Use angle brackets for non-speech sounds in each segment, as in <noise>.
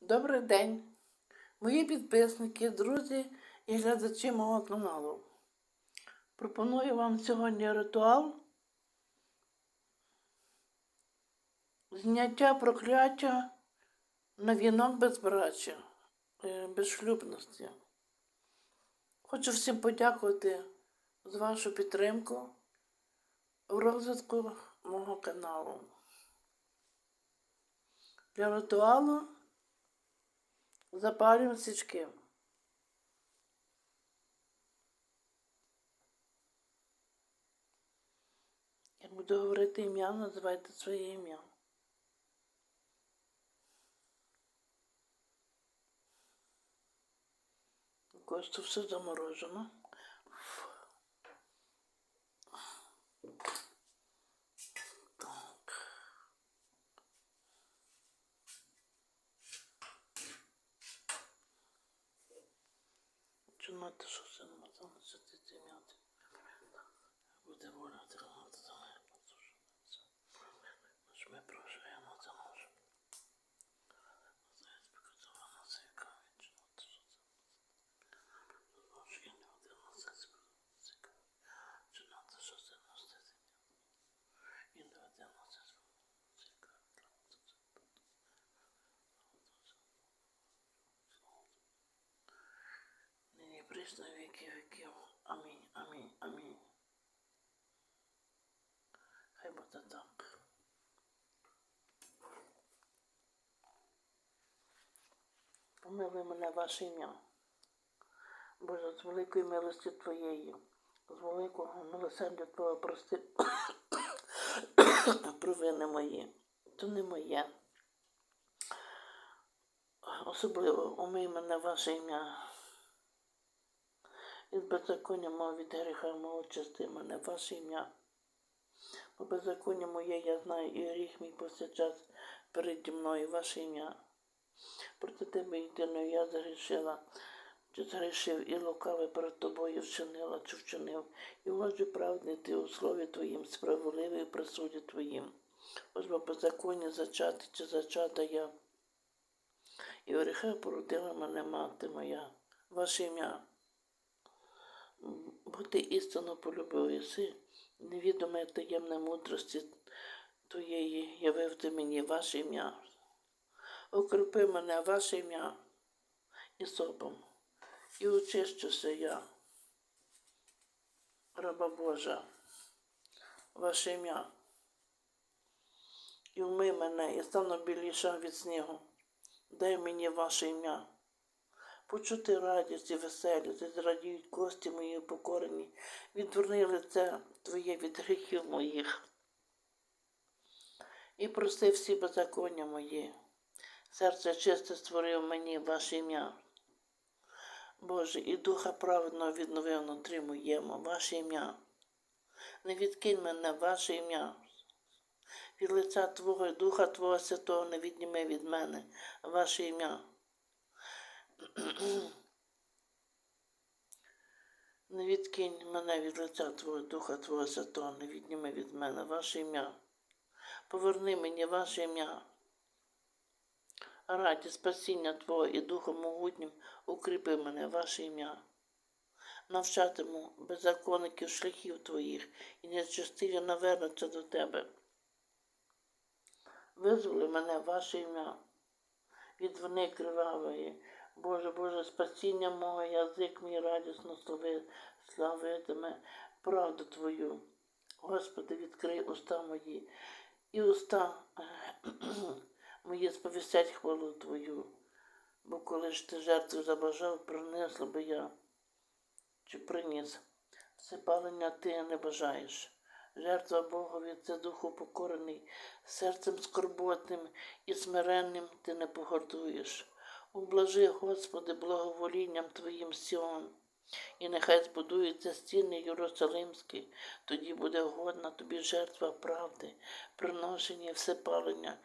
Добрий день, мої підписники, друзі і глядачі мого каналу. Пропоную вам сьогодні ритуал зняття прокляття на вінок безбрачя, е, безшлюбності. Хочу всім подякувати за вашу підтримку в розвитку мого каналу. Для ритуалу запалюємо свічки. Я буду говорити ім'я, називайте своє ім'я. У все заморожено. Так. Чунати, що це можна сидіти м'яти. Буде тримати за мене. Ж ми проживемо це може. Знаєте, показувала це яка вічна. Що це? Боже, я не один на це цікаво. Чунати, що це носити. І не один на це цікаво. Присно віки віків. Амінь, амінь, амінь. Хай буде так. Помилуй мене ваше ім'я. Боже, з великої милості Твоєї, з великого милосердя Твого прости <coughs> провини мої. То не моє. Особливо умий мене ваше ім'я. Від беззаконня мого від гріха мого чисти мене ваше ім'я. Бо беззаконня моє я знаю, і гріх мій повсякчас переді мною ваше ім'я. Проти тебе єдиною я загрішила, чи згрішив і лукаве перед тобою вчинила, чи вчинив, і отже праведний ти у слові твоїм, справедливий при суді твоїм. Ось бо беззаконня зачати чи зачата я, і гріха породила мене мати моя, ваше ім'я. Бо ти істинно полюбив єси, невідоме таємне мудрості твоєї явив ти мені ваше ім'я. Укріпи мене ваше ім'я і сопом, і очищуся я, раба Божа, ваше ім'я. І вмий мене, і стану біліша від снігу. Дай мені ваше ім'я. Почути радість і веселість, зрадіють кості мої покорені, відверни лице Твоє від гріхів моїх. І прости всі беззаконня мої. Серце чисте створив мені ваше ім'я. Боже, і духа праведного відновив внутрі моєму, ваше ім'я. Не відкинь мене, ваше ім'я. Від лиця Твого і Духа Твого Святого не відніми від мене, ваше ім'я. <clears throat> Не відкинь мене від лиця Твого Духа Твого Святого, не відніми від мене ваше ім'я. Поверни мені ваше ім'я. Раді спасіння Твого і Духом могутнім укріпи мене ваше ім'я. Навчатиму беззаконників шляхів Твоїх і нечестиві навернуться до Тебе. Визволи мене ваше ім'я від вини кривавої. Боже, Боже, спасіння мого, язик мій радісно слави, славитиме правду Твою. Господи, відкрий уста мої, і уста <clears throat> мої сповістять хвалу Твою. Бо коли ж ти жертву забажав, принесла би я, чи приніс, все палення ти не бажаєш. Жертва Богові це духу покорений, серцем скорботним і смиренним ти не погордуєш. Ублажи, Господи, благоволінням Твоїм Сіон, і нехай збудуються стіни Єрусалимські, тоді буде годна тобі жертва правди, приношення і всепалення,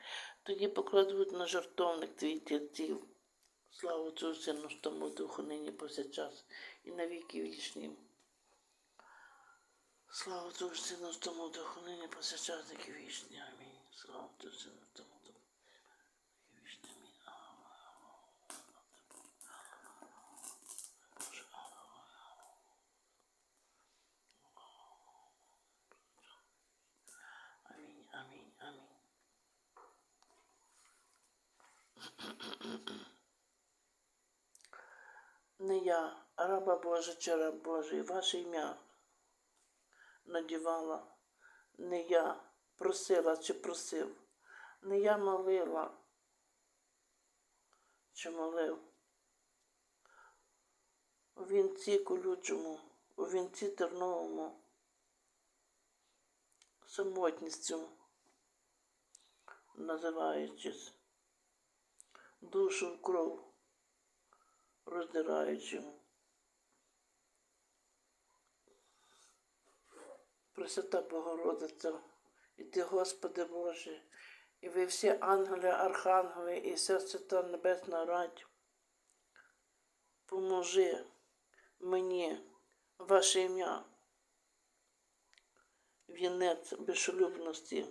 тоді покладуть на жертовник твій тільців. Слава Отцю, Сину, тому Духу, нині повсякчас, і на віки вічні. Слава Отцю, Сину, тому Духу, нині повсякчас, і вічні. Амінь. Слава Отцю, Сину, тому Духу. і вічні. Амінь. Не я, раба Божа чи Божий, ваше ім'я надівала. Не я просила чи просив, не я молила чи молив. У вінці колючому, у вінці терновому, самотністю називаючись, душу в кров роздираючи. Пресвята Богородиця, і ти, Господи Боже, і ви всі ангели, архангели, і вся свята Небесна Радь, поможи мені, ваше ім'я, вінець безшлюбності,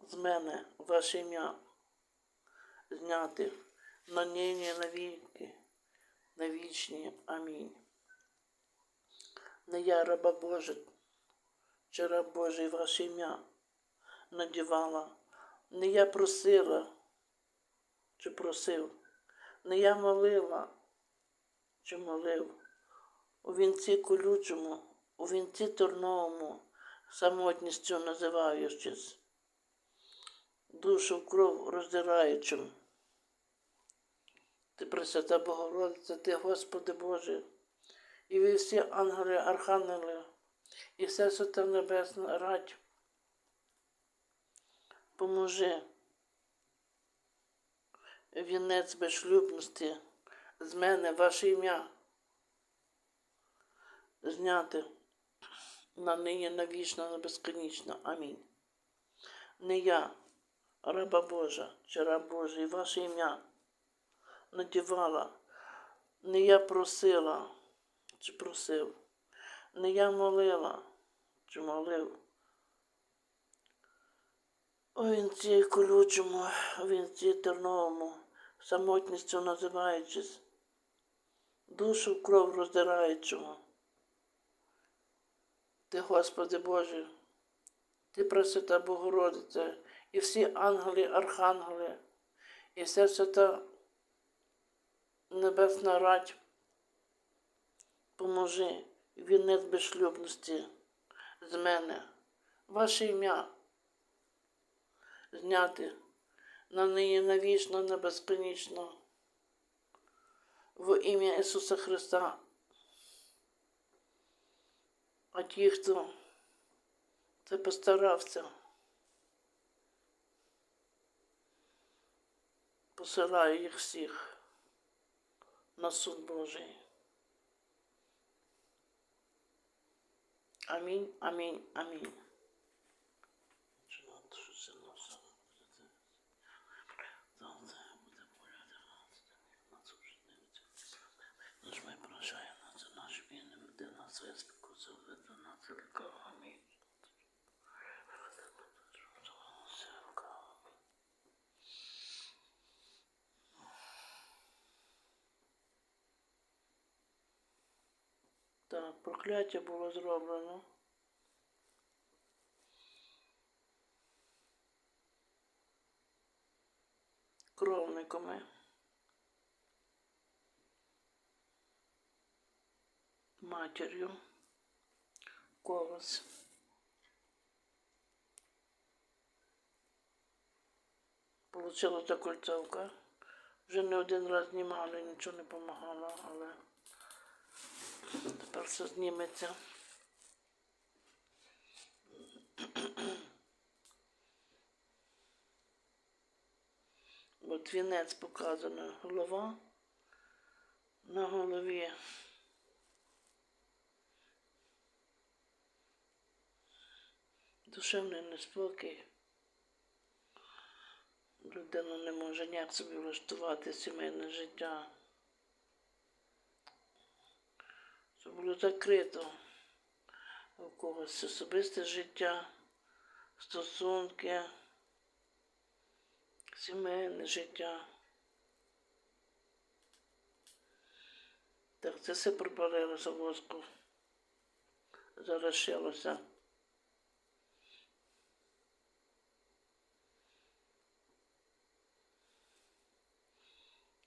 з мене ваше ім'я зняти на нині, на віки, на вічні. Амінь. Не я раба Божа, чи раб Божий ваше ім'я надівала, не я просила, чи просив, не я молила, чи молив, у вінці колючому, у вінці терновому, самотністю називаючись, душу в кров роздираючим. Ти Пресвята Богородиця, ти, Господи Боже, і ви всі ангели, архангели, і все свята Небесна радь. Поможи вінець безшлюбності з мене ваше ім'я зняти на нині навічно, на безконечно. Амінь. Не я, раба Божа, чи раб Божий, ваше ім'я надівала, не я просила чи просив, не я молила чи молив. У вінці колючому, у вінці терновому, самотністю називаючись, душу в кров роздираючого. Ти, Господи Боже, Ти Пресвята Богородиця, і всі ангели, архангели, і вся свята Небесна радь, поможи вінець безшлюбності з мене, ваше ім'я зняти на неї навічно, на в ім'я Ісуса Христа. А ті, хто це постарався, посилаю їх всіх на суд Божий. Амінь, амінь, амінь. Нажми прощає на це наш війни, де нас виспіку, заведе на церква. Амінь. Так, прокляття було зроблено. Кровниками. Матір'ю. Когось. Получила та кольцовка. Вже не один раз знімали, нічого не допомагало, але тепер все зніметься. От вінець показано, голова на голові. Душевний неспокій. Людина не може ніяк собі влаштувати сімейне життя. Це було закрито у когось особисте життя, стосунки, сімейне життя. Так, це все пропалилося воску. Зарашилося.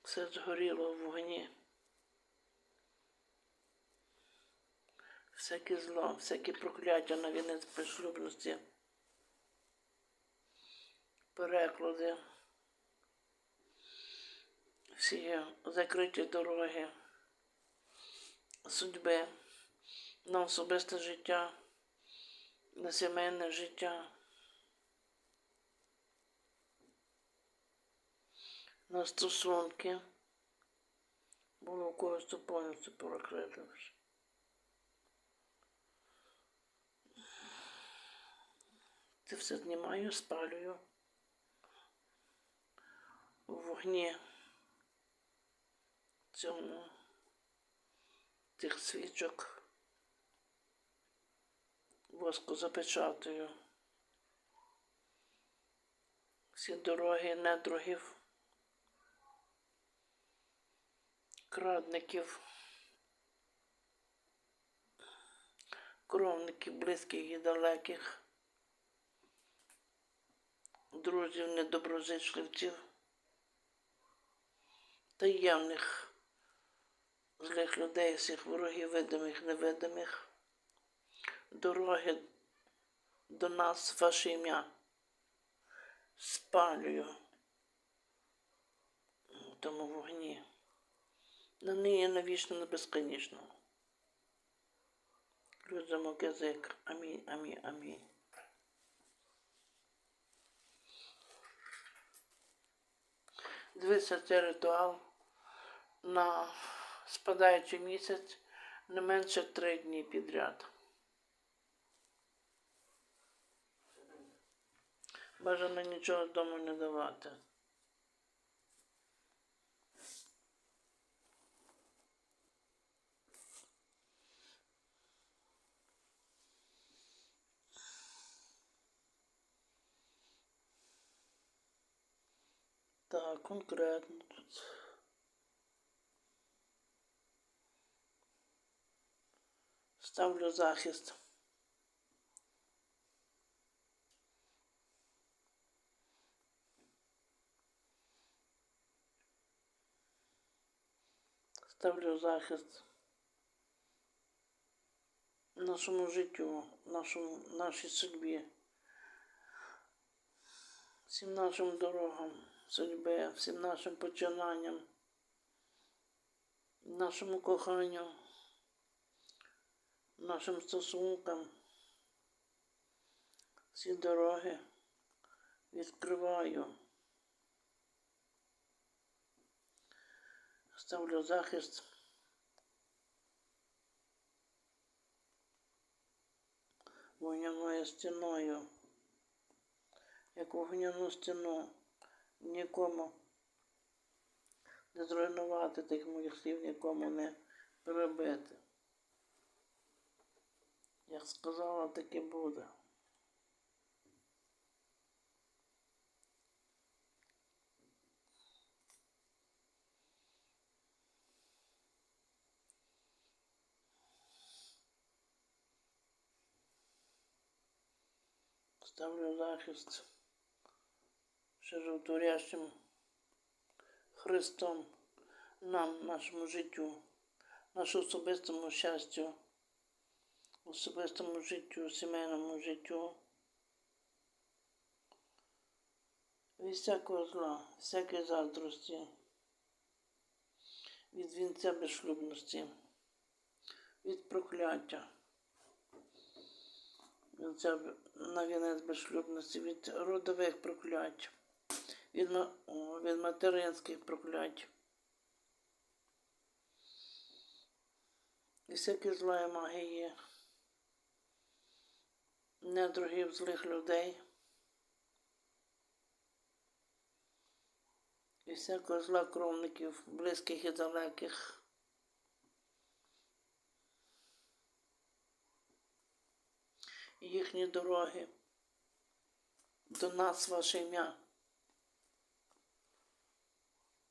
Все згоріло в вогні. Всяке зло, всякі прокляття на вінець безшлюбності, переклади, всі закриті дороги, судьби на особисте життя, на сімейне життя, на стосунки. Було когось повністю перекрите вже. Це все знімаю, спалюю. У вогні. Цьому. Тих свічок. Воску запечатую. Всі дороги недругів, крадників, кровників близьких і далеких друзів, недоброзичливців, таємних злих людей, всіх ворогів, видимих, невидимих, дороги до нас, ваше ім'я, спалюю в тому вогні. На неї навічно не безконечно. Людям язик. Амінь, амінь, амінь. Дивися цей ритуал на спадаючий місяць не менше три дні підряд. Бажано нічого з дому не давати. Так, конкретно тут. Ставлю захист. Ставлю захист нашому життю, нашому, нашій судьбі, всім нашим дорогам Судьби, всім нашим починанням, нашому коханню, нашим стосункам. Всі дороги відкриваю. Ставлю захист. Вогняною стіною, як вогняну стіну нікому не зруйнувати тих моїх слів, нікому не перебити. Як сказала, так і буде. Ставлю захист животворящим Христом нам, нашому життю, нашому особистому щастю, особистому життю, сімейному життю. Від всякого зла, всякої заздрості, від вінця безшлюбності, від прокляття, вінця на вінець безшлюбності, від родових проклять від, від материнських проклять. І всякі зла магії, недругів злих людей. І всякого зла кровників, близьких і далеких. Їхні дороги до нас ваше ім'я.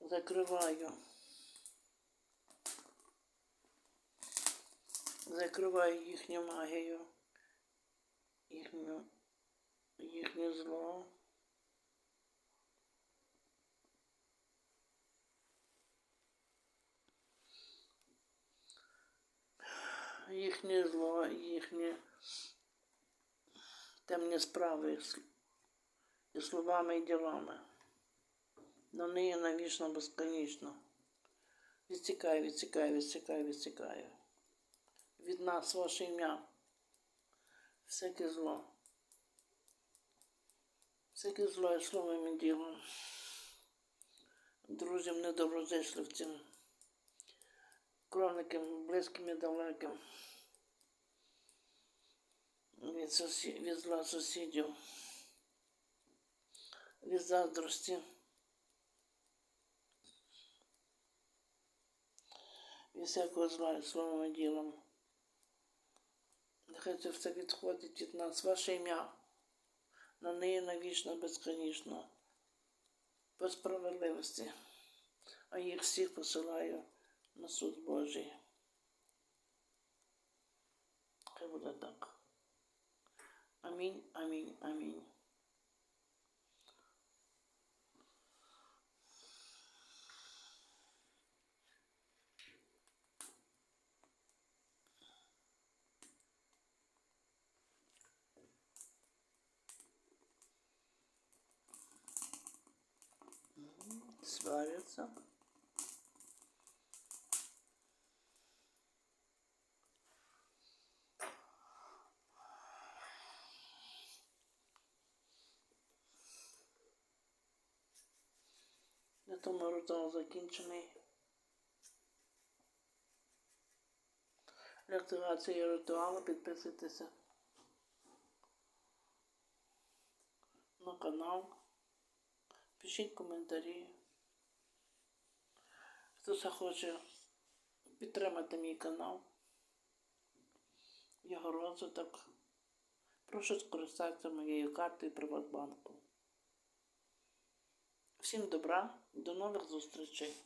Закриваю. Закриваю їхню магію, їхню, їхнє зло. їхнє зло, їхні темні справи і словами, і ділами. На неї навічно безконечно. Відсікай, відсікай, відсікай, відсікай. Від нас ваше ім'я. Всяке зло. Всяке зло і словом і ділом. Друзям недоброзичливцям, кровникам, близьким і далеким. Від, сусі... від зла сусідів, від заздрості. Від всякого зла і словом і ділом. Нехай це все відходить від нас. Ваше ім'я. На неї навічно безконечно. По справедливості. А їх всіх посилаю на суд Божий. Хай буде так. Амінь, амінь, амінь. Сварятся. На тому ритуал закінчений. Для активації ритуалу підписуйтеся на канал. Пишіть коментарі. Хто захоче підтримати мій канал, його розвиток, прошу скористатися моєю картою Приватбанку. Всім добра, до нових зустрічей!